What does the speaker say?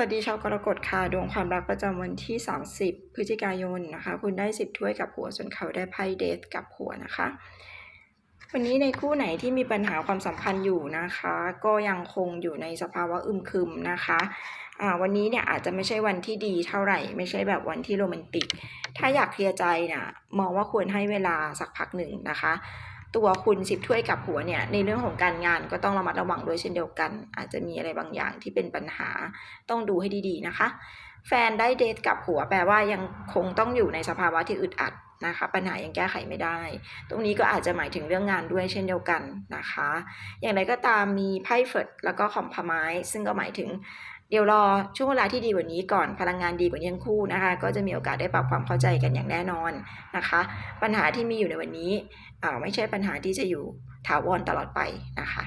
สวัสดีชาวกรกฎค่ะดวงความรักประจำวันที่ 30 พฤศจิกายนนะคะ คุณได้ 10 ถ้วยกับหัวส่วนเขาได้ไพ่เดทกับหัวนะคะ วันนี้ในคู่ไหนที่มีปัญหาความสัมพันธ์อยู่นะคะ ก็ยังคงอยู่ในสภาวะอึมครึมนะคะวันนี้เนี่ยอาจจะไม่ใช่วันที่ดีเท่าไหร่ ไม่ใช่แบบวันที่โรแมนติก ถ้าอยากเคลียร์ใจเนี่ยมองว่าควรให้เวลาสักพักหนึ่งนะคะ ตัวคุณสิบถ้วยกับหัวเนี่ยในเรื่องของการงานก็ต้องระมัดระวังด้วยเช่นเดียวกัน อาจจะมีอะไรบางอย่างที่เป็นปัญหาต้องดูให้ดีๆนะคะแฟนได้เดทกับหัวแปลว่ายังคงต้องอยู่ในสภาวะที่อึดอัดนะคะปัญหายังแก้ไขไม่ได้ ตรงนี้ก็อาจจะหมายถึงเรื่องงานด้วยเช่นเดียวกันนะคะ อย่างไรก็ตามมีไพ่เฟิร์ดแล้วก็คอมพมายซึ่งก็หมายถึงเดี๋ยวรอช่วงเวลาที่ดีกว่านี้ก่อนพลังงานดีกว่านี้ทั้งคู่นะคะ ก็จะมีโอกาสได้ปรับความเข้าใจกันอย่างแน่นอนนะคะ ปัญหาที่มีอยู่ในวันนี้อ่าไม่ใช่ปัญหาที่จะอยู่ถาวรตลอดไปนะคะ